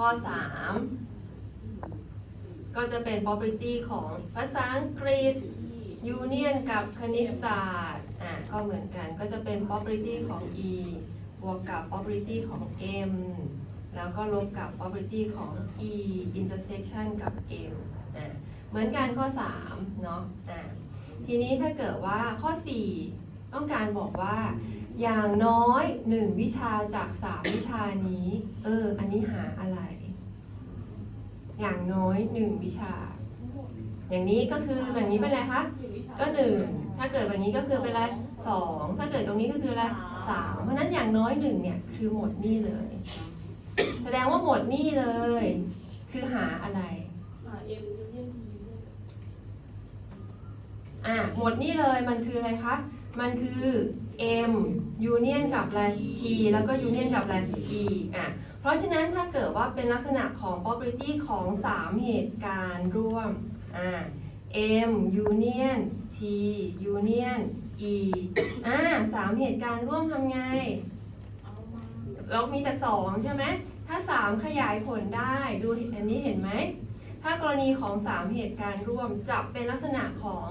ข้อ 3 ก็จะเป็น property ของภาษาอังกฤษ union กับคณิตศาสตร์อะก็เหมือนกันก็จะเป็น property ของ e บวกกับ property ของ m แล้วก็ลบกับ property ของ e intersection กับ m อะเหมือนกันข้อ 3 เนาะอะทีนี้ถ้าเกิดว่าข้อ 4 ต้องการบอกว่า อย่างน้อย 1 วิชาจาก 3 วิชานี้ เออ อันนี้หาอะไร อย่างน้อย1วิชา อย่างนี้ก็คือแบบนี้เป็นอะไรคะ ก็หนึ่งถ้าเกิดแบบนี้ก็คือเป็นอะไรสองถ้าเกิดตรงนี้ก็คืออะไรสามเพราะฉะนั้นอย่างน้อยหนึ่งเนี่ยคือหมดหนี้เลย แสดงว่าหมดหนี้เลย คือหาอะไรเอ็มยูเนียนทีอะหมดหนี้เลยมันคืออะไรคะ มันคือ M union กับอะไร T แล้วก็ union กับอะไร E อะ เพราะฉะนั้นถ้าเกิดว่าเป็นลักษณะของ property ของ 3 เหตุการณ์ร่วมอ่า M union T union E อ่าสามเหตุการณ์ร่วมทำไงเอามาเรามีแต่สองใช่ไหม ถ้าสามขยายผลได้ ดูอันนี้เห็นไหม ถ้ากรณีของสามเหตุการณ์ร่วมจะเป็นลักษณะของ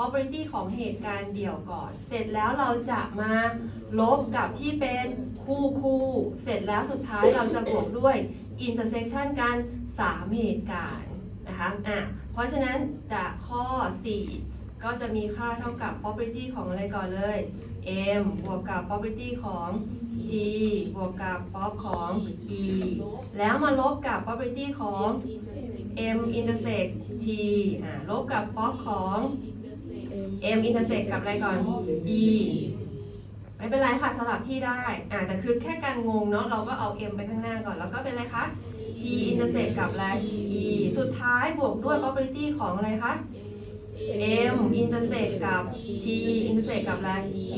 property ของเหตุการณ์เดี่ยวก่อน เสร็จแล้วเราจะมาลบกับที่เป็นคู่คู่เสร็จแล้วสุดท้ายเราจะบวกด้วย intersection กันสามเหตุการณ์นะคะอะเพราะฉะนั้นจากข้อ 4 ก็จะมีค่าเท่ากับ property ของอะไรก่อนเลย m บวกกับ property ของ t บวกกับ prop ของ e แล้วมาลบกับ property ของ m intersect t อ่าลบกับ prop ของ m intersect กับอะไรก่อน e ไม่เป็นไรค่ะสลับที่ได้อ่าแต่คือแค่การงงเนาะเราก็เอา m ไปข้างหน้าก่อน แล้วก็เป็นอะไรคะ t intersect กับอะไร e สุดท้ายบวกด้วย property ของอะไรคะ m intersect กับ t intersect กับอะไร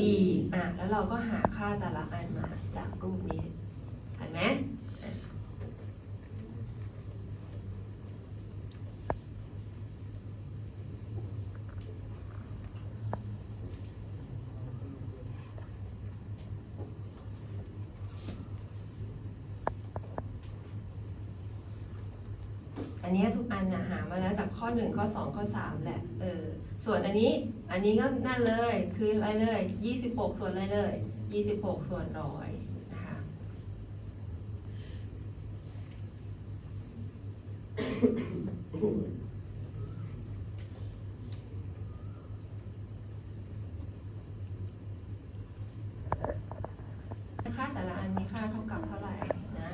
e อะแล้วเราก็หาค่าแต่ละอันมาจากรูปนี้ เห็นไหมอะ อันนี้ทุกอันนะหามาแล้วจากข้อ 1 ข้อ 2 ข้อ 3 แหละ เออ ส่วนอันนี้ อันนี้ก็นั่นเลย คืออะไรเลย 26 ส่วนอะไรเลย 26 ส่วนร้อยนะคะค่าแต่ละอันมีค่าเท่ากับเท่าไหร่นะ